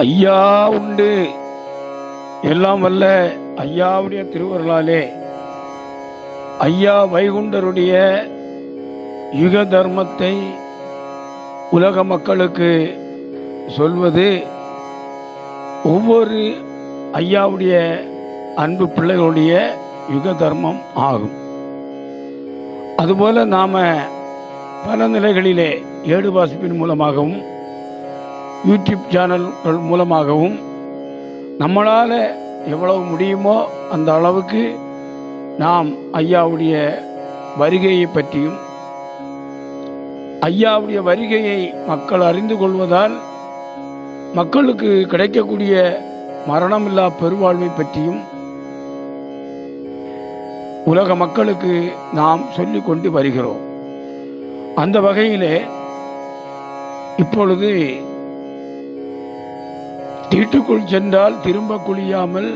ஐயா உண்டு. எல்லாம் வல்ல ஐயாவுடைய திருவருளாலே. ஐயா வைகுண்டருடைய யுக தர்மத்தை உலக மக்களுக்கு சொல்வது ஒவ்வொரு ஐயாவுடைய அன்பு பிள்ளைகளுடைய யுக தர்மம் ஆகும். அதுபோல நாம பல நிலைகளிலே ஏடு வாசிப்பின் மூலமாகவும் யூடியூப் சேனல்கள் மூலமாகவும் நம்மளால் எவ்வளவு முடியுமோ அந்த அளவுக்கு நாம் ஐயாவுடைய வருகையை பற்றியும் ஐயாவுடைய வருகையை மக்கள் அறிந்து கொள்வதால் மக்களுக்கு கிடைக்கக்கூடிய மரணமில்லா பெருவாழ்வை பற்றியும் உலக மக்களுக்கு நாம் சொல்லிக் கொண்டு வருகிறோம். அந்த வகையிலே இப்பொழுது தீட்டுக்குள் சென்றால் திரும்ப குளியாமல்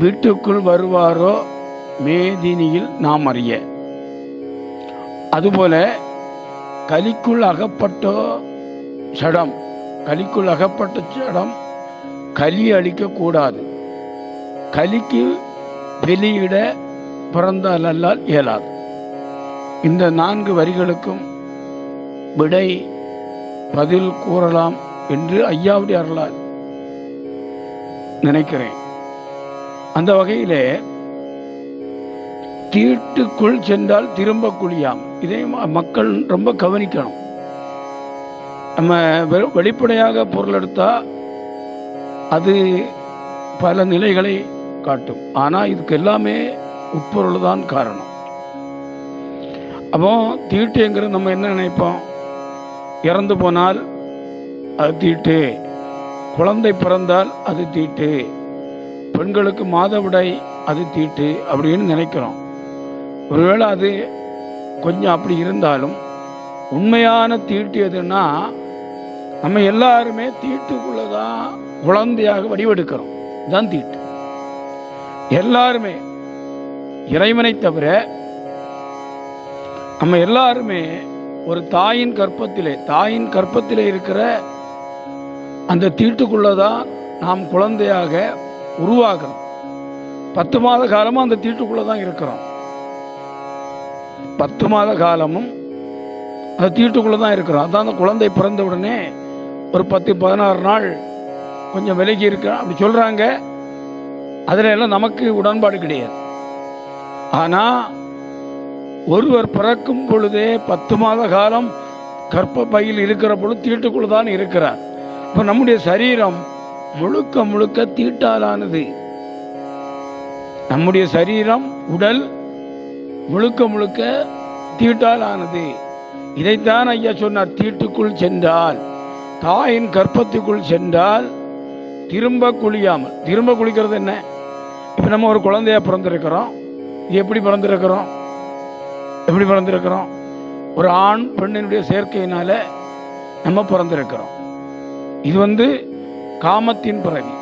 வீட்டுக்குள் வருவாரோ மேதினியில் நாம் அறிய. அதுபோல கலிக்குள் அகப்பட்டோ சடம் கலிக்குள் அகப்பட்ட சடம் கலி அளிக்கக்கூடாது கலிக்கு வெளியிட பிறந்தால் அல்லால் இயலாது. இந்த நான்கு வரிகளுக்கும் விடை பதில் கூறலாம் என்று ஐயாவுடைய அருளால் நினைக்கிறேன். அந்த வகையிலே தீட்டுக்குள் சென்றால் திரும்ப குழியாம். இதை மக்கள் ரொம்ப கவனிக்கணும். நம்ம வெ- வெளிப்படையாக பொருள் எடுத்தா அது பல நிலைகளை காட்டும். ஆனால் இதுக்கு எல்லாமே உட்பொருள் தான் காரணம். அப்போ தீட்டுங்கிறது நம்ம என்ன நினைப்போம்? இறந்து போனால் அது தீட்டு. குழந்தை பிறந்தால் அது தீட்டு பெண்களுக்கு மாதவிடை அது தீட்டு அப்படின்னு நினைக்கிறோம். ஒருவேளை அது கொஞ்சம் அப்படி இருந்தாலும் உண்மையான தீட்டு எதுன்னா நம்ம எல்லாருமே தீட்டுக்குள்ளதான் குழந்தையாக வடிவெடுக்கிறோம். இதுதான் தீட்டு. எல்லாருமே இறைவனை தவிர நம்ம எல்லாருமே ஒரு தாயின் கற்பத்திலே தாயின் கற்பத்திலே இருக்கிற அந்த தீட்டுக்குள்ளதான் நாம் குழந்தையாக உருவாகிறோம். பத்து மாத காலமும் அந்த தீட்டுக்குள்ளே தான் இருக்கிறோம். பத்து மாத காலமும் அந்த தீட்டுக்குள்ளே தான் இருக்கிறோம். அதான் அந்த குழந்தை பிறந்த உடனே ஒரு பத்து பதினாறு நாள் கொஞ்சம் விலகி இருக்க அப்படி சொல்றாங்க. அதுல எல்லாம் நமக்கு உடன்பாடு கிடையாது. ஆனா ஒருவர் பிறக்கும் பொழுதே பத்து மாத காலம் கற்ப பையில் இருக்கிற பொழுது தீட்டுக்குள்ளே தான் இருக்கிறார். இப்போ நம்முடைய சரீரம் முழுக்க முழுக்க தீட்டாலானது. நம்முடைய சரீரம் உடல் முழுக்க முழுக்க தீட்டாலானது. இதைத்தான் ஐயா சொன்னார் தீட்டுக்குள் சென்றால் தாயின் கற்பத்துக்குள் சென்றால் திரும்ப குளியாமல். திரும்ப குளிக்கிறது என்ன? இப்போ நம்ம ஒரு குழந்தையா பிறந்திருக்கிறோம். இது எப்படி பிறந்திருக்கிறோம்? எப்படி பிறந்திருக்கிறோம்? ஒரு ஆண் பெண்ணினுடைய சேர்க்கையினால நம்ம பிறந்திருக்கிறோம். இது வந்து காமத்தின் பிறவி.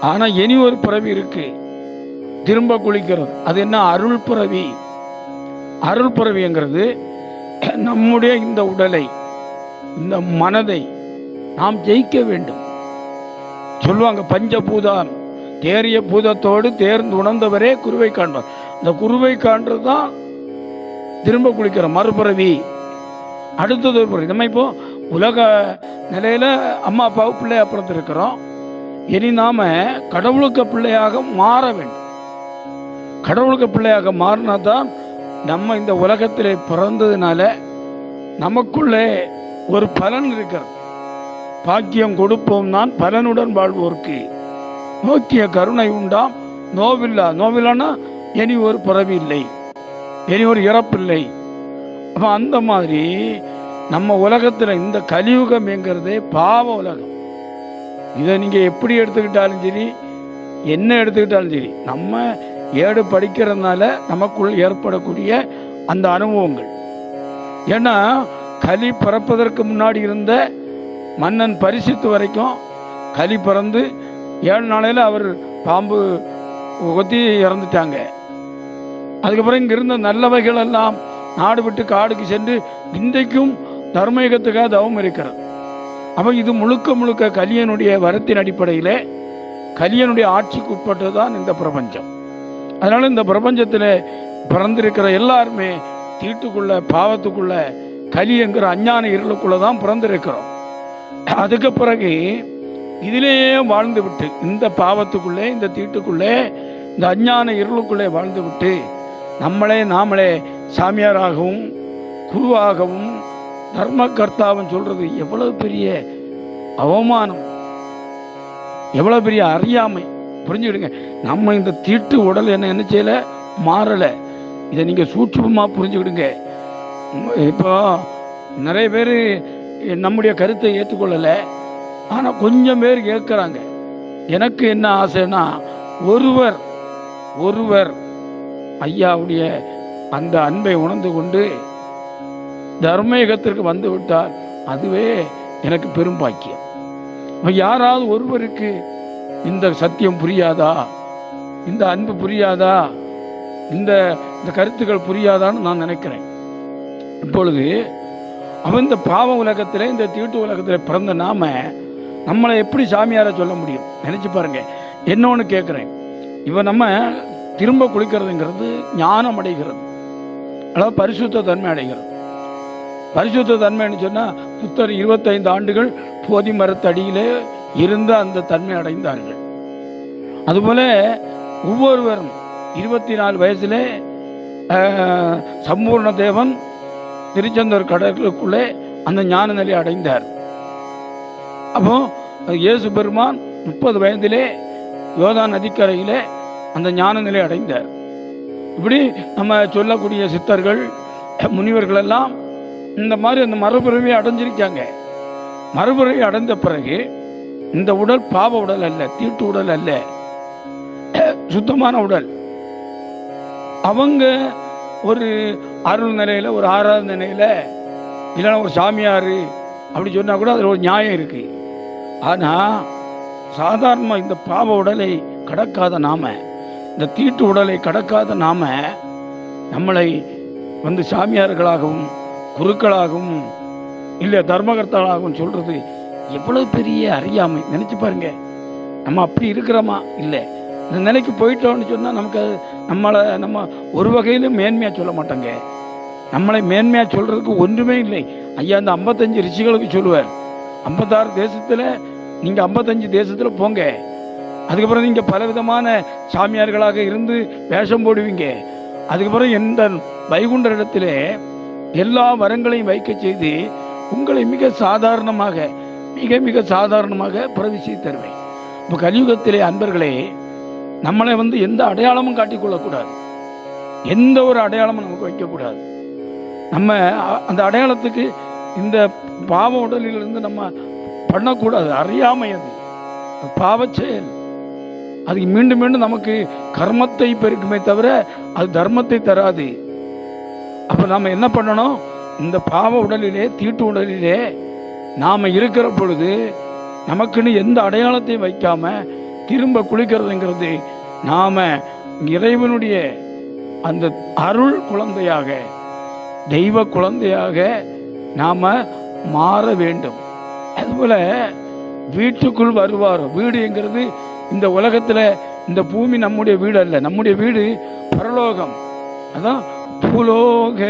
ஆனா இனி ஒரு பிறவி இருக்கு. திரும்ப குளிக்கிறது. அது என்ன? அருள் பிறவி. அருள் பிறவிங்கிறது நம்முடைய இந்த உடலை இந்த மனதை நாம் ஜெயிக்க வேண்டும். சொல்லுவாங்க பஞ்சபூதம். தேறிய பூதத்தோடு தேர்ந்து உணர்ந்தவரே குருவை காண்பார். இந்த குருவை காண்றது தான் திரும்ப குளிக்கிற மறுபிறவி. அடுத்தது ஒரு பிறவி. நம்ம இப்போ உலக நிலையில அம்மா அப்பாவு பிள்ளையா பிறந்திருக்கிறோம். இனி நாம கடவுளுக்கு பிள்ளையாக மாற வேண்டும். கடவுளுக்கு பிள்ளையாக மாறினா தான் நம்ம இந்த உலகத்திலே பிறந்ததுனால நமக்குள்ளே ஒரு பலன் இருக்கிறது. பாக்கியம் கொடுப்போம் நான் பலனுடன் வாழ்வோருக்கு. நோக்கிய கருணை உண்டாம். நோவில்லா நோவில்லான்னா இனி ஒரு பிறவி இல்லை. இனி ஒரு இறப்பில்லை. அப்போ அந்த மாதிரி நம்ம உலகத்தில் இந்த கலியுகம் என்கிறதே பாவ உலகம். இதை நீங்கள் எப்படி எடுத்துக்கிட்டாலும் சரி என்ன எடுத்துக்கிட்டாலும் சரி நம்ம ஏடு படிக்கிறதுனால நமக்குள் ஏற்படக்கூடிய அந்த அனுபவங்கள். ஏன்னா கலி பிறப்பதற்கு முன்னாடி இருந்த மன்னன் பரிசுத்து வரைக்கும் கலி பிறந்து ஏழு நாளையில் அவர் பாம்பு கொத்தி இறந்துட்டாங்க. அதுக்கப்புறம் இங்கே இருந்த நல்லவைகள் எல்லாம் நாடு விட்டு காடுக்கு சென்று இன்றைக்கும் தர்மயுகத்துக்காக தவம் இருக்கிறது அப்போ இது முழுக்க முழுக்க கலியனுடைய வரத்தின் அடிப்படையில் கலியனுடைய ஆட்சிக்கு உட்பட்டது தான் இந்த பிரபஞ்சம். அதனால இந்த பிரபஞ்சத்தில் பிறந்திருக்கிற எல்லாருமே தீட்டுக்குள்ள பாவத்துக்குள்ள கலி என்கிற அஞ்ஞான இருளுக்குள்ள தான் பிறந்திருக்கிறோம். அதுக்கு பிறகு இதிலேயே வாழ்ந்து விட்டு இந்த பாவத்துக்குள்ளே இந்த தீட்டுக்குள்ளே இந்த அஞ்ஞான இருளுக்குள்ளே வாழ்ந்து விட்டு நம்மளே நாமளே சாமியாராகவும் குருவாகவும் தர்மகர்த்தாவும் சொல்றது எவ்வளவு பெரிய அவமானம் எவ்வளவு பெரிய அறியாமை. புரிஞ்சுக்கிடுங்க. நம்ம இந்த தீட்டு உடல் என்ன என்ன செய்யல? மாறல. இதை நீங்க சூட்சமா புரிஞ்சுக்கிடுங்க. இப்போ நிறைய பேர் நம்முடைய கருத்தை ஏற்றுக்கொள்ளல. ஆனா கொஞ்சம் பேர் கேட்குறாங்க. எனக்கு என்ன ஆசைன்னா ஒருவர் ஒருவர் ஐயாவுடைய அந்த அன்பை உணர்ந்து கொண்டு தர்மயுகத்திற்கு வந்து விட்டால் அதுவே எனக்கு பெரும் பாக்கியம். யாராவது ஒருவருக்கு இந்த சத்தியம் புரியாதா? இந்த அன்பு புரியாதா? இந்த இந்த கருத்துக்கள் புரியாதான்னு நான் நினைக்கிறேன். இப்பொழுது அவன் இந்த பாவ உலகத்தில் இந்த தீட்டு உலகத்தில் பிறந்த நாம நம்மளை எப்படி சாமியார சொல்ல முடியும்? நினைச்சு பாருங்க. என்னன்னு கேட்குறேன் இவன் நம்ம திரும்ப குளிக்கிறதுங்கிறது ஞானம் அடைகிறது. அதாவது பரிசுத்த தன்மை அடைகிறது. பரிசுத்த தன்மைன்னு சொன்னால் புத்தர் இருபத்தைந்து ஆண்டுகள் போதி மரத்தடியிலே இருந்து அந்த தன்மை அடைந்தார்கள். அதுபோல ஒவ்வொருவரும் இருபத்தி நாலு வயசுல சம்பூர்ண தேவன் திருச்செந்தூர் கடலுக்குள்ளே அந்த ஞான நிலை அடைந்தார். அப்போ இயேசு பெருமான் முப்பது வயதிலே யோதா நதிக்கரையிலே அந்த ஞான நிலை அடைந்தார். இப்படி நம்ம சொல்லக்கூடிய சித்தர்கள் முனிவர்கள் எல்லாம் இந்த மாதிரி அந்த மறுபிறவி அடைஞ்சிருக்காங்க. மறுபிறவி அடைந்த பிறகு இந்த உடல் பாவ உடல் அல்ல தீட்டு உடல் அல்ல. சுத்தமான உடல். அவங்க ஒரு அருள் நிலையில ஒரு ஆறாவது நிலையில இல்லைன்னா ஒரு சாமியார் அப்படி சொன்னா கூட அதில் ஒரு நியாயம் இருக்கு. ஆனா சாதாரணமாக இந்த பாவ உடலை கடக்காத நாம இந்த தீட்டு உடலை கடக்காத நாம நம்மளை வந்து சாமியார்களாகவும் குருக்களாகவும் இல்லை தர்மகர்த்தாளாகவும் சொல்றது எவ்வளவு பெரிய அறியாமை. நினைச்சு பாருங்க. நம்ம அப்படி இருக்கிறோமா? இல்லை. இந்த நிலைக்கு போயிட்டோம்னு சொன்னால் நமக்கு அது நம்மளை நம்ம ஒரு வகையிலும் மேன்மையாக சொல்ல மாட்டோங்க. நம்மளை மேன்மையாக சொல்கிறதுக்கு ஒன்றுமே இல்லை. ஐயா அந்த ஐம்பத்தஞ்சு ரிஷிகளுக்கு சொல்லுவார். ஐம்பத்தாறு தேசத்தில் நீங்கள் ஐம்பத்தஞ்சு தேசத்தில் போங்க. அதுக்கப்புறம் நீங்கள் பலவிதமான சாமியார்களாக இருந்து வேஷம் போடுவீங்க. அதுக்கப்புறம் எந்த வைகுண்ட இடத்துல எல்லா வரங்களையும் வைக்க செய்து உங்களை மிக சாதாரணமாக மிக மிக சாதாரணமாக பிரவிசி தருவேன். இப்போ கலியுகத்திலே அன்பர்களே நம்மளை வந்து எந்த அடையாளமும் காட்டிக்கொள்ளக்கூடாது. எந்த ஒரு அடையாளமும் நமக்கு வைக்கக்கூடாது. நம்ம அ- அந்த அடையாளத்துக்கு இந்த பாவ உடலிலிருந்து நம்ம பண்ணக்கூடாது. அறியாமை அது. பாவ செயல் அது மீண்டும் மீண்டும் நமக்கு கர்மத்தை பெருக்குமே தவிர அது தர்மத்தை தராது. அப்போ நாம் என்ன பண்ணணும்? இந்த பாவ உடலிலே தீட்டு உடலிலே நாம் இருக்கிற பொழுது நமக்குன்னு எந்த அடையாளத்தையும் வைக்காம திரும்ப குளிக்கிறதுங்கிறது நாம் இறைவனுடைய அந்த அருள் குழந்தையாக தெய்வ குழந்தையாக நாம் மாற வேண்டும். அதுபோல் வீட்டுக்குள் வருவார். வீடுங்கிறது இந்த உலகத்தில் இந்த பூமி நம்முடைய வீடு அல்ல நம்முடைய வீடு பரலோகம். அதான் பூலோக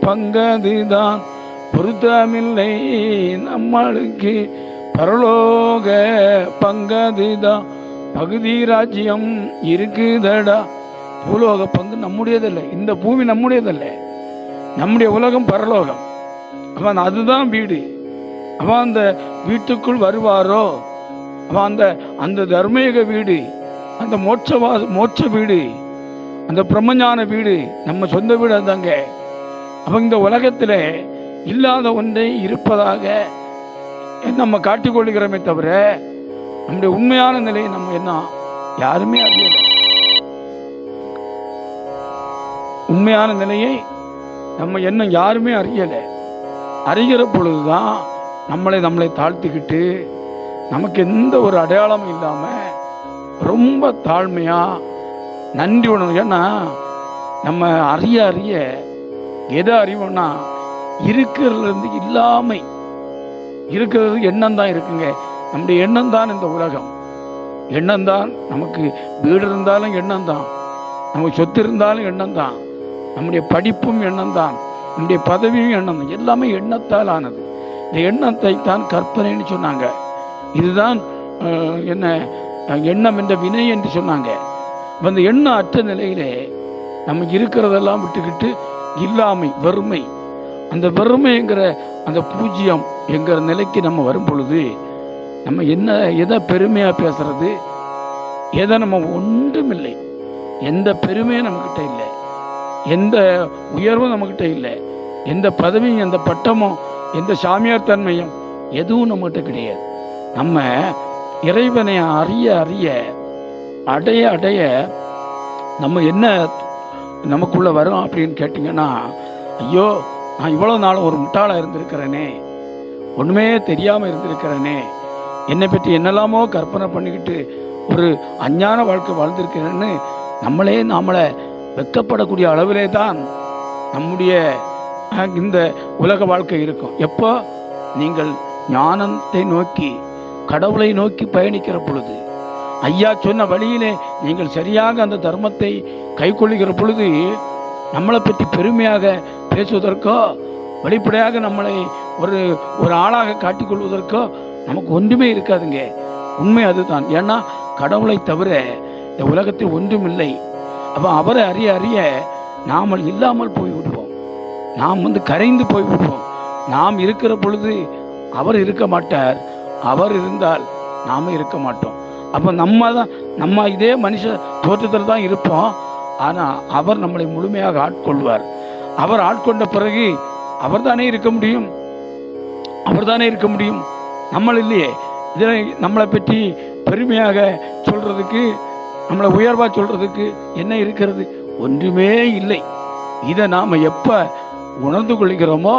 பங்கதுதான் பொருத்தமில்லை நம்மளுக்கு. பரலோக பங்கதுதான் பகுதி ராஜ்யம் இருக்குதடா. பூலோக பங்கு நம்முடையதில்லை. இந்த பூமி நம்முடையதல்ல. நம்முடைய உலகம் பரலோகம். அவன் அதுதான் வீடு. அவன் அந்த வீட்டுக்குள் வருவாரோ? அவன் அந்த அந்த தர்மயுக வீடு. அந்த மோட்சவா மோட்ச வீடு. அந்த பிரம்மஞான வீடு நம்ம சொந்த வீடு அதுதாங்க அவங்க இந்த உலகத்துல இல்லாத ஒன்றை இருப்பதாக நம்ம காட்டிக்கொள்கிறோமே தவிர நம்முடைய உண்மையான நிலையை நம்ம என்ன யாருமே அறியல. உண்மையான நிலையை நம்ம என்ன யாருமே அறியலை. அறிகிற பொழுதுதான் நம்மளை நம்மளை தாழ்த்திக்கிட்டு நமக்கு எந்த ஒரு அடையாளமும் இல்லாம ரொம்ப தாழ்மையா நன்றி உணர்வு ஏன்னா நம்ம அறிய அறிய எதை அறிவோம்னா இருக்கிறதுலேருந்து இல்லாமை. இருக்கிறது எண்ணம் தான் இருக்குங்க. நம்முடைய எண்ணம் தான் இந்த உலகம். எண்ணம் தான் நமக்கு வீடு இருந்தாலும் எண்ணம் தான் நமக்கு சொத்து இருந்தாலும் எண்ணம் தான் நம்முடைய படிப்பும் எண்ணம் தான் நம்முடைய பதவியும் எண்ணம் தான் எல்லாமே எண்ணத்தால் ஆனது. இந்த எண்ணத்தை தான் கற்பனைன்னு சொன்னாங்க. இதுதான் என்ன எண்ணம் என்ற வினை என்று சொன்னாங்க. அந்த எண்ணம் அற்ற நிலையிலே நம்ம இருக்கிறதெல்லாம் விட்டுக்கிட்டு இல்லாமை வறுமை. அந்த வறுமைங்கிற அந்த பூஜ்ஜியம் என்கிற நிலைக்கு நம்ம வரும் பொழுது நம்ம என்ன எதை பெருமையாக பேசுறது? எதை நம்ம ஒன்றுமில்லை. எந்த பெருமையும் நம்மக்கிட்ட இல்லை. எந்த உயர்வும் நம்மக்கிட்ட இல்லை. எந்த பதவியும் எந்த பட்டமும் எந்த சாமியார் தன்மையும் எதுவும் நம்மகிட்ட கிடையாது. நம்ம இறைவனை அறிய அறிய அடைய அடைய நம்ம என்ன நமக்குள்ள வரும் அப்படின்னு கேட்டிங்கன்னா ஐயோ நான் இவ்வளோ நாள் ஒரு முட்டாளாக இருந்திருக்கிறேனே ஒன்றுமே தெரியாமல் இருந்திருக்கிறேனே என்னை பற்றி என்னெல்லாமோ கற்பனை பண்ணிக்கிட்டு ஒரு அஞ்ஞான வாழ்க்கை வாழ்ந்திருக்கிறேன்னு நம்மளே நாமளை வெக்கப்படக்கூடிய அளவிலே தான் நம்முடைய இந்த உலக வாழ்க்கை இருக்கும். எப்போ? நீங்கள் ஞானத்தை நோக்கி கடவுளை நோக்கி பயணிக்கிற பொழுது. ஐயா சொன்ன வழியிலே நீங்கள் சரியாக அந்த தர்மத்தை கைக்கொள்ளுகிற பொழுது நம்மளை பற்றி பெருமையாக பேசுவதற்கோ வெளிப்படையாக நம்மளை ஒரு ஒரு ஆளாக காட்டிக்கொள்வதற்கோ நமக்கு ஒன்றுமே இருக்காதுங்க. உண்மை அதுதான். ஏன்னா கடவுளை தவிர இந்த உலகத்தில் ஒன்றும் இல்லை. அப்போ அவரை அறிய அறிய நாம் இல்லாமல் போய் விடுவோம் நாம் வந்து கரைந்து போய் விடுவோம் நாம் இருக்கிற பொழுது அவர் இருக்க மாட்டார். அவர் இருந்தால் நாம இருக்க மாட்டோம். அப்போ நம்ம தான் நம்ம இதே மனுஷ தோற்றத்தில் தான் இருப்போம். ஆனால் அவர் நம்மளை முழுமையாக ஆட்கொள்வார். அவர் ஆட்கொண்ட பிறகு அவர் தானே இருக்க முடியும்? அவர் தானே இருக்க முடியும்? நம்மள் இல்லையே. இதில் நம்மளை பற்றி பெருமையாக சொல்றதுக்கு நம்மளை உயர்வாக சொல்றதுக்கு என்ன இருக்கிறது? ஒன்றுமே இல்லை. இதை நாம் எப்போ உணர்ந்து கொள்கிறோமோ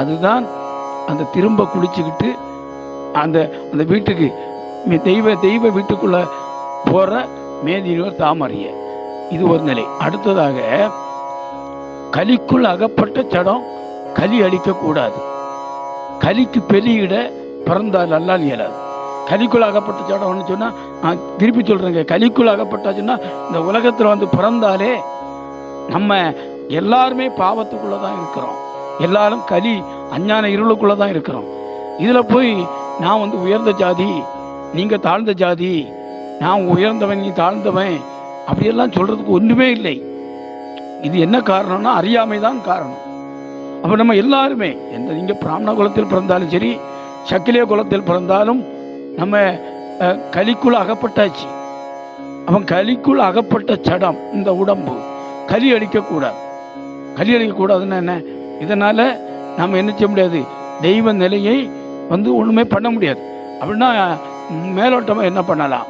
அதுதான் அந்த திரும்ப குளிச்சுக்கிட்டு அந்த அந்த வீட்டுக்கு தெய்வ தெய்வ வீட்டுக்குள்ள போற மேதிரிவர் தாமரைய. இது ஒரு நிலை. அடுத்ததாக கலிக்குள் அகப்பட்ட சடம் கலி அழிக்கக்கூடாது கலிக்கு பெரியிட பிறந்தால் அல்லால் இயலாது. கலிக்குள் அகப்பட்ட சடம்னு சொன்னா நான் திருப்பி சொல்றேங்க. கலிக்குள் அகப்பட்டாச்சுன்னா இந்த உலகத்துல வந்து பிறந்தாலே நம்ம எல்லாருமே பாவத்துக்குள்ள தான் இருக்கிறோம். எல்லாரும் கலி அஞ்ஞான இருளுக்குள்ள தான் இருக்கிறோம். இதுல போய் நான் வந்து உயர்ந்த ஜாதி நீங்கள் தாழ்ந்த ஜாதி நான் உயர்ந்தவன் நீ தாழ்ந்தவன் அப்படியெல்லாம் சொல்றதுக்கு ஒன்றுமே இல்லை. இது என்ன காரணம்னா அறியாமை தான் காரணம். அப்போ நம்ம எல்லாருமே எந்த நீங்கள் பிராமண குலத்தில் பிறந்தாலும் சரி சக்கிலிய குலத்தில் பிறந்தாலும் நம்ம கலிக்குள் அகப்பட்டாச்சு. அவன் கலிக்குள் அகப்பட்ட சடம் இந்த உடம்பு கலி அடிக்கக்கூடாது. கலி அடிக்கக்கூடாதுன்னா என்ன? இதனால நாம் என்ன செய்ய முடியாது? தெய்வ நிலையை வந்து ஒன்றுமே பண்ண முடியாது. அப்படின்னா மேலோட்டமாக என்ன பண்ணலாம்?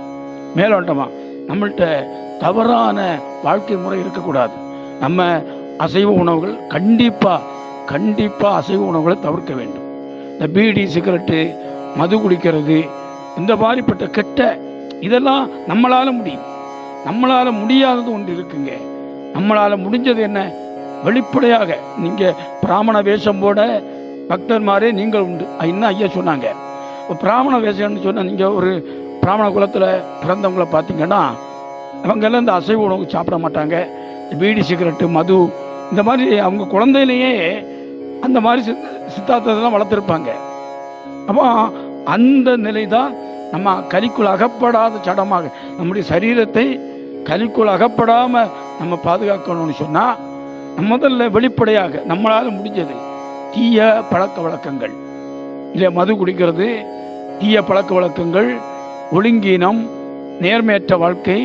மேலோட்டமாக நம்மள்கிட்ட தவறான வாழ்க்கை முறை இருக்கக்கூடாது. நம்ம அசைவ உணவுகள் கண்டிப்பாக கண்டிப்பாக அசைவ உணவுகளை தவிர்க்க வேண்டும். இந்த பீடி சிகரெட்டு மது குடிக்கிறது இந்த மாதிரிப்பட்ட கெட்ட இதெல்லாம் நம்மளால் முடியும். நம்மளால் முடியாதது ஒன்று இருக்குங்க. நம்மளால் முடிஞ்சது என்ன? வெளிப்படையாக நீங்கள் பிராமண வேஷம் போட பக்தர்மாரே நீங்கள் உண்டு. இன்னும் ஐயா சொன்னாங்க. இப்போ பிராமண வேஷம்னு சொன்ன நீங்கள் ஒரு பிராமண குலத்தில் பிறந்தவங்கள பார்த்தீங்கன்னா அவங்கெல்லாம் இந்த அசைவ உணவு சாப்பிட மாட்டாங்க. பீடி சிகரெட்டு மது இந்த மாதிரி அவங்க குழந்தையிலேயே அந்த மாதிரி சித் சித்தாந்தத்தெல்லாம் வளர்த்துருப்பாங்க. அப்போ அந்த நிலை தான் நம்ம கலிக்குள் அகப்படாத சடமாக நம்முடைய சரீரத்தை கலிக்குள் அகப்படாமல் நம்ம பாதுகாக்கணும்னு சொன்னால் முதல்ல வெளிப்படையாக நம்மளால் முடிஞ்சது தீய பழக்க வழக்கங்கள். இல்லை மது குடிக்கிறது தீய பழக்க வழக்கங்கள் ஒழுங்கீனம் நேர்மையற்ற வாழ்க்கை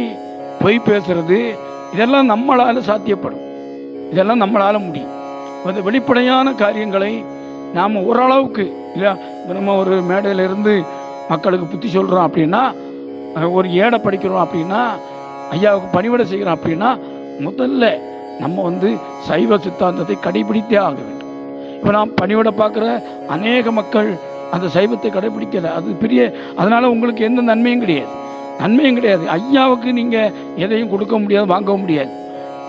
பொய் பேசுறது இதெல்லாம் நம்மளால் சாத்தியப்படும். இதெல்லாம் நம்மளால் முடியும். அது வெளிப்படையான காரியங்களை நாம் ஓரளவுக்கு இல்லை நம்ம ஒரு மேடையிலிருந்து மக்களுக்கு புத்தி சொல்கிறோம் அப்படின்னா ஒரு ஏடை படிக்கிறோம் அப்படின்னா ஐயாவுக்கு பணிவிடை செய்கிறோம் அப்படின்னா முதல்ல நம்ம வந்து சைவ சித்தாந்தத்தை கடைபிடித்தே ஆக வேண்டும். இப்போ நான் பணியோட பார்க்குற அநேக மக்கள் அந்த சைவத்தை கடைபிடிக்கலை. அது பெரிய அதனால் உங்களுக்கு எந்த நன்மையும் கிடையாது. நன்மையும் கிடையாது. ஐயாவுக்கு நீங்கள் எதையும் கொடுக்க முடியாது வாங்க முடியாது.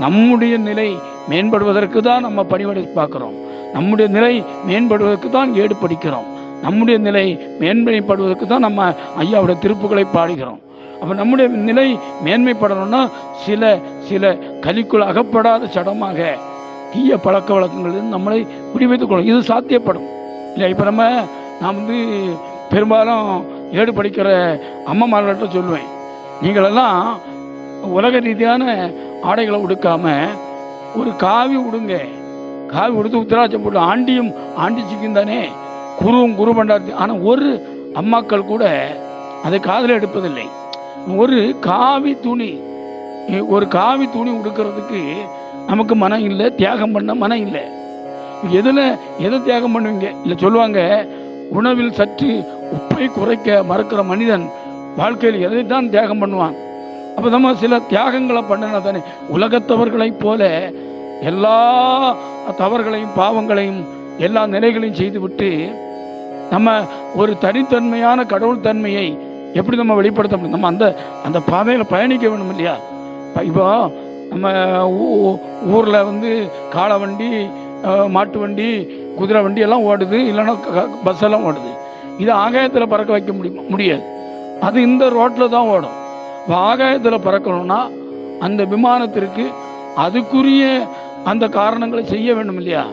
நம்முடைய நிலை மேம்படுவதற்கு தான் நம்ம பணிவடை பார்க்குறோம். நம்முடைய நிலை மேம்படுவதற்கு தான் ஏடு படிக்கிறோம். நம்முடைய நிலை மேன்மைப்படுவதற்கு தான் நம்ம ஐயாவுடைய திருப்புகளை பாடுகிறோம். அப்போ நம்முடைய நிலை மேன்மைப்படணும்னா சில சில கலிக்குள் அகப்படாத சடமாக தீய பழக்க வழக்கங்கள் நம்மளை விடுவித்துக் கொள்ளும். இது சாத்தியப்படும். இல்லை இப்போ நம்ம நான் வந்து பெரும்பாலும் ஏடு படிக்கிற அம்மாமார்கள்ட்ட சொல்லுவேன். நீங்களெல்லாம் உலக ரீதியான ஆடைகளை உடுக்காம ஒரு காவி உடுங்க. காவி உடுத்து உத்தராட்சம் போட்டு ஆண்டியும் ஆண்டி சிக்கும் தானே? குருவும் குரு பண்டாரத்தி ஆனால் ஒரு அம்மாக்கள் கூட அதை காதில் எடுப்பதில்லை. ஒரு காவி துணி ஒரு காவி துணி உடுக்கிறதுக்கு நமக்கு மனம் இல்லை தியாகம் பண்ண மனம் இல்லை. எதில் எதை தியாகம் பண்ணுவீங்க? இல்லை சொல்லுவாங்க உணவில் சற்று உப்பை குறைக்க மறக்கிற மனிதன் வாழ்க்கையில் எதைத்தான் தியாகம் பண்ணுவான்? அப்போ நம்ம சில தியாகங்களை பண்ணினா தானே உலகத்தவர்களைப் போல எல்லா தவறுகளையும் பாவங்களையும் எல்லா நிலைகளையும் செய்துவிட்டு நம்ம ஒரு தனித்தன்மையான கடவுள் தன்மையை எப்படி நம்ம வெளிப்படுத்த முடியும்? நம்ம அந்த அந்த பாதையில் பயணிக்க வேணும் இல்லையா? இப்போ நம்ம ஊ- ஊரில் வந்து காளை வண்டி மாட்டு வண்டி குதிரை வண்டி எல்லாம் ஓடுது இல்லைன்னா க- பஸ் எல்லாம் ஓடுது. இது ஆகாயத்தில் பறக்க வைக்க முடியுமா முடியாது. அது இந்த ரோட்டில் தான் ஓடும். இப்போ ஆகாயத்தில் பறக்கணும்னா அந்த விமானத்திற்கு அதுக்குரிய அந்த காரணங்களை செய்ய வேண்டும் இல்லையா?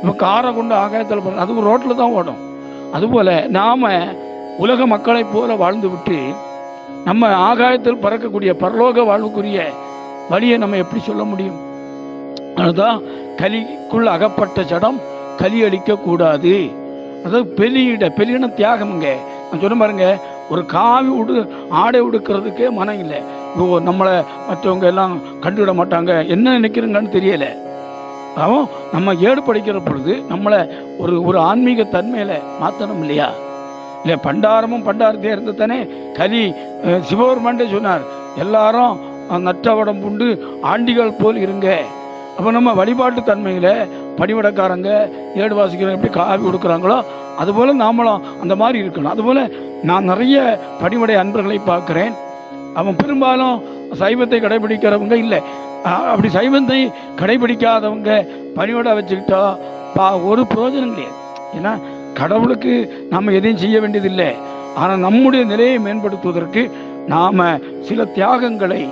இப்போ காரை கொண்டு ஆகாயத்தில் பறக்க அது ரோட்டில் தான் ஓடும். அதுபோல் நாம் உலக மக்களைப் போல வாழ்ந்து விட்டு நம்ம ஆகாயத்தில் பறக்கக்கூடிய பரலோக வாழ்வுக்குரிய வழியை நம்ம எப்படி சொல்ல முடியும்? அதுதான் கலிக்குள் அகப்பட்ட சடம் கலி அழிக்க கூடாது. அதாவது பெலியிட பெலியின தியாகம்ங்க. நான் சொன்ன பாருங்க ஒரு காவி உடு ஆடை உடுக்கிறதுக்கே மனம் இல்லை. இப்போ நம்மளை மற்றவங்க எல்லாம் கண்டுவிட மாட்டாங்க. என்ன நினைக்கிறீங்கன்னு தெரியல. அவன் நம்ம ஏடு படிக்கிற பொழுது நம்மளை ஒரு ஒரு ஆன்மீக தன்மையில மாற்றணும் இல்லையா? இல்லை பண்டாரமும் பண்டாரத்தையும் இருந்து தானே கலி அஹ், சிவபெருமான்டே சொன்னார் எல்லாரும் நற்றவடம் உண்டு ஆண்டிகள் போல் இருங்க. அப்போ நம்ம வழிபாட்டு தன்மையில் பணிவிடக்காரங்க ஏடு வாசிக்கிறவங்க எப்படி காவி கொடுக்குறாங்களோ அதுபோல் நாமளும் அந்த மாதிரி இருக்கணும். அதுபோல் நான் நிறைய பணிவிடை அன்பர்களை பார்க்குறேன். அவன் பெரும்பாலும் சைவத்தை கடைபிடிக்கிறவங்க இல்லை. அப்படி சைவத்தை கடைபிடிக்காதவங்க பணிவிட வச்சுக்கிட்டா பா ஒரு பிரயோஜனம் கிடையாது. ஏன்னா கடவுளுக்கு நாம் எதையும் செய்ய வேண்டியதில்லை. ஆனால் நம்முடைய நிலையை மேம்படுத்துவதற்கு நாம் சில தியாகங்களை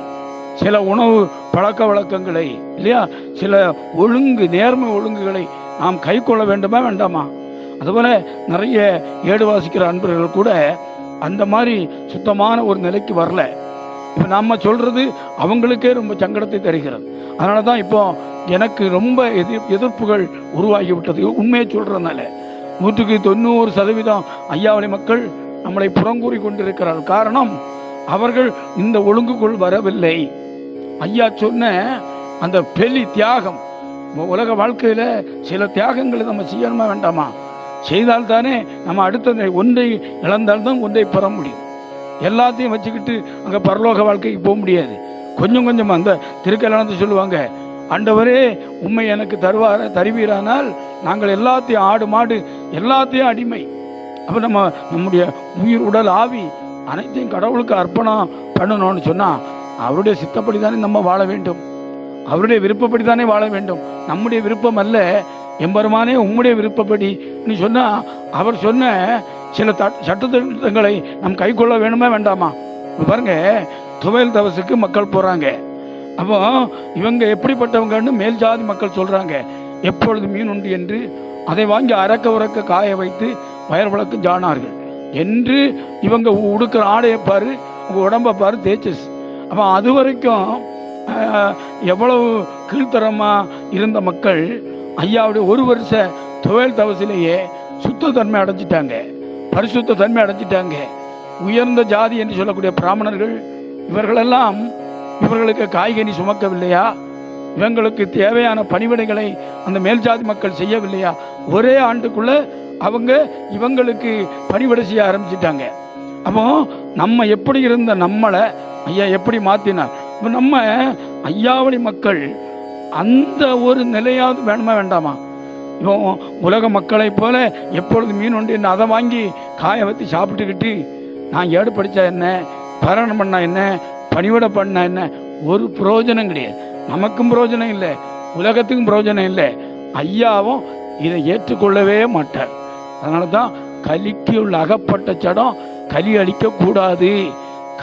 சில உணவு பழக்க வழக்கங்களை இல்லையா? சில ஒழுங்கு நேர்மை ஒழுங்குகளை நாம் கை கொள்ள வேண்டுமா வேண்டாமா? அதுபோல் நிறைய ஏடு வாசிக்கிற அன்பர்கள் கூட அந்த மாதிரி சுத்தமான ஒரு நிலைக்கு வரல. இப்போ நம்ம சொல்றது அவங்களுக்கே ரொம்ப சங்கடத்தை தருகிறது. அதனால தான் இப்போ எனக்கு ரொம்ப எதிர் எதிர்ப்புகள் உருவாகி விட்டது. உண்மையை சொல்றதுனால. நூற்றுக்கு தொண்ணூறு சதவீதம் ஐயாவளி மக்கள் நம்மளை புறங்கூறி கொண்டிருக்கிறார்கள். காரணம் அவர்கள் இந்த ஒழுங்குக்குள் வரவில்லை. ஐயா சொன்ன அந்த பெலி தியாகம் உலக வாழ்க்கையில் சில தியாகங்களை நம்ம செய்யணுமா வேண்டாமா? செய்தால் தானே நம்ம அடுத்த ஒன்றை இழந்தால்தான் ஒன்றை பெற முடியும். எல்லாத்தையும் வச்சுக்கிட்டு அங்கே பரலோக வாழ்க்கைக்கு போக முடியாது. கொஞ்சம் கொஞ்சம் அந்த திருக்கல்யாணத்தை சொல்லுவாங்க ஆண்டவரே உண்மை எனக்கு தருவார தருவீரானால் நாங்கள் எல்லாத்தையும் ஆடு மாடு எல்லாத்தையும் அடிமை. அப்போ நம்ம நம்முடைய உயிர் உடல் ஆவி அனைத்தையும் கடவுளுக்கு அர்ப்பணம் பண்ணணும்னு சொன்னால் அவருடைய சித்தப்படி தானே நம்ம வாழ வேண்டும். அவருடைய விருப்பப்படி தானே வாழ வேண்டும். நம்முடைய விருப்பம் அல்ல எம்பெருமானே உம்முடைய விருப்பப்படி. நீ சொன்னா அவர் சொன்ன சில த- சட்டத்திட்டங்களை நம் கை கொள்ள வேணுமா வேண்டாமா? பாருங்க துவையல் தவசுக்கு மக்கள் போறாங்க. அப்போ இவங்க எப்படிப்பட்டவங்கன்னு மேல் ஜாதி மக்கள் சொல்றாங்க. எப்பொழுது மீன் உண்டு என்று அதை வாங்கி அறக்க உறக்க காய வைத்து வயர் வழக்கு ஜானார்கள். என்று இவங்க உடுக்கிற ஆடையை பாரு உங்க உடம்பை பாரு தேச்சஸ் அப்போ அது வரைக்கும் எவ்வளவு கீழ்த்தரமாக இருந்த மக்கள் ஐயாவுடைய ஒரு வருஷ துவையல் தவசிலேயே சுத்த தன்மை அடைஞ்சிட்டாங்க. பரிசுத்த தன்மை அடைஞ்சிட்டாங்க. உயர்ந்த ஜாதி என்று சொல்லக்கூடிய பிராமணர்கள் இவர்களெல்லாம் இவர்களுக்கு காய்கனி சுமக்கவில்லையா? இவங்களுக்கு தேவையான பணிவிடைகளை அந்த மேல் ஜாதி மக்கள் செய்யவில்லையா? ஒரே ஆண்டுக்குள்ள அவங்க இவங்களுக்கு பணிவிடை செய்ய ஆரம்பிச்சிட்டாங்க. அப்போ நம்ம எப்படி இருந்த நம்மளை ஐயா எப்படி மாத்தினார்? இப்போ நம்ம ஐயாவளி மக்கள் அந்த ஒரு நிலையாவது வேணுமா வேண்டாமா? இப்போ உலக மக்களைப் போல எப்பொழுது மீன் உண்டு என்ன அதை வாங்கி காய வச்சு சாப்பிட்டுக்கிட்டு நான் ஏடு படித்தா என்ன? பரணம் பண்ணா என்ன? பணிவிட பண்ணா என்ன? ஒரு பிரயோஜனம் கிடையாது. நமக்கும் பிரயோஜனம் இல்லை. உலகத்துக்கும் பிரயோஜனம் இல்லை. ஐயாவும் இதை ஏற்றுக்கொள்ளவே மாட்டார். அதனால தான் கலிக்கு உள்ள அகப்பட்ட சடம் கலி அழிக்கக்கூடாது.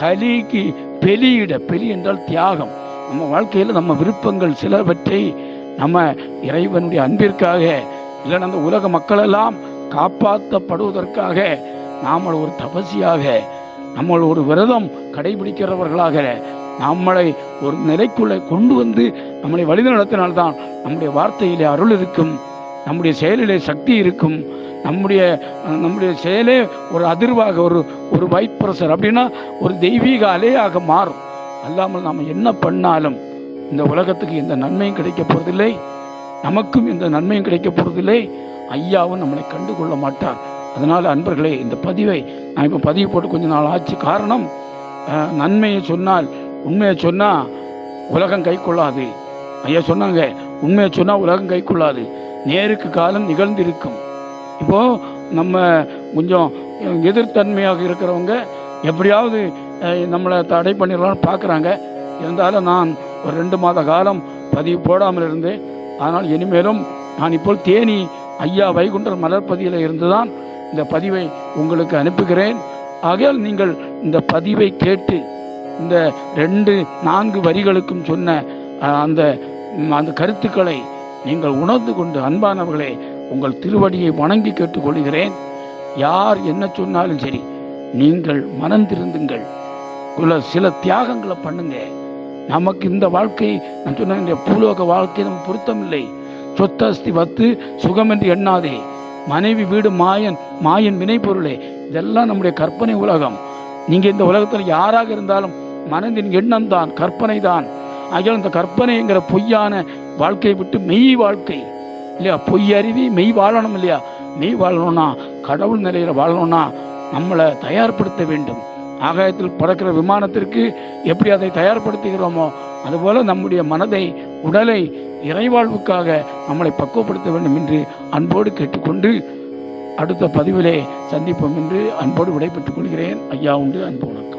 கலிக்கு பெலியிட பெலி என்றால் தியாகம். நம்ம வாழ்க்கையில் நம்ம விருப்பங்கள் சிலவற்றை நம்ம இறைவனுடைய அன்பிற்காக இல்லை அந்த உலக மக்களெல்லாம் காப்பாற்றப்படுவதற்காக நாம் ஒரு தபசியாக நம்ம ஒரு விரதம் கடைபிடிக்கிறவர்களாக நம்மளை ஒரு நிலைக்குள்ளே கொண்டு வந்து நம்மளை வழிநடத்தினால்தான் நம்முடைய வார்த்தையிலே அருள் இருக்கும் நம்முடைய செயலிலே சக்தி இருக்கும். நம்முடைய நம்முடைய செயலே ஒரு அதிர்வாக ஒரு ஒரு வைட் ப்ரெஷர் அப்படின்னா ஒரு தெய்வீக அலையாக மாறும். அல்லாமல் நாம் என்ன பண்ணாலும் இந்த உலகத்துக்கு எந்த நன்மையும் கிடைக்க போகிறதில்லை நமக்கும் எந்த நன்மையும் கிடைக்க போகிறதில்லை ஐயாவும் நம்மளை கண்டுகொள்ள மாட்டார். அதனால் அன்பர்களே இந்த பதிவை நான் இப்போ பதிவு போட்டு கொஞ்ச நாள் ஆச்சு. காரணம் நன்மையை சொன்னால் உண்மையை சொன்னால் உலகம் கை கொள்ளாது. ஐயா சொன்னாங்க உண்மையை சொன்னால் உலகம் கை கொள்ளாது. நேருக்கு காலம் நிகழ்ந்திருக்கும். இப்போ நம்ம கொஞ்சம் எதிர்த்தன்மையாக இருக்கிறவங்க எப்படியாவது நம்மளை தடை பண்ணிடலாம்னு பார்க்குறாங்க. இருந்தாலும் நான் ஒரு ரெண்டு மாத காலம் பதிவு போடாமல் இருந்தேன் ஆனால் இனிமேலும் நான் இப்போ தேனி ஐயா வைகுண்டர் மலர்பதியில் இருந்துதான் இந்த பதிவை உங்களுக்கு அனுப்புகிறேன். ஆகையால் நீங்கள் இந்த பதிவை கேட்டு இந்த ரெண்டு நான்கு வரிகளுக்கும் சொன்ன அந்த அந்த கருத்துக்களை நீங்கள் உணர்ந்து கொண்டு அன்பானவர்களே உங்கள் திருவடியை வணங்கி கேட்டுக்கொள்கிறேன். யார் என்ன சொன்னாலும் சரி நீங்கள் மனம் திருந்துங்கள் உள்ள சில தியாகங்களை பண்ணுங்க. நமக்கு இந்த வாழ்க்கை நான் சொன்ன இந்த பூலோக வாழ்க்கை நமக்கு பொருத்தமில்லை. சொத்தஸ்தி வத்து சுகம் என்று எண்ணாதே. மனைவி வீடு மாயன் மாயன் வினைப்பொருளே இதெல்லாம் நம்முடைய கற்பனை உலகம். நீங்கள் இந்த உலகத்தில் யாராக இருந்தாலும் மனதின் எண்ணம் தான் கற்பனை தான் ஆகியால் இந்த கற்பனைங்கிற பொய்யான வாழ்க்கையை விட்டு மெய் வாழ்க்கை. இல்லையா? பொய் அறிவி மெய் வாழணும் இல்லையா? மெய் வாழணும்னா கடவுள் நிலையில வாழணும்னா நம்மளை தயார்படுத்த வேண்டும். ஆகாயத்தில் பறக்கிற விமானத்திற்கு எப்படி அதை தயார்படுத்துகிறோமோ அதுபோல நம்முடைய மனதை உடலை இறைவாழ்வுக்காக நம்மளை பக்குவப்படுத்த வேண்டும் என்று அன்போடு கேட்டுக்கொண்டு அடுத்த பதிவிலே சந்திப்போம் என்று அன்போடு விடைபெற்றுக் கொள்கிறேன். ஐயா உண்டு அன்பு வணக்கம்.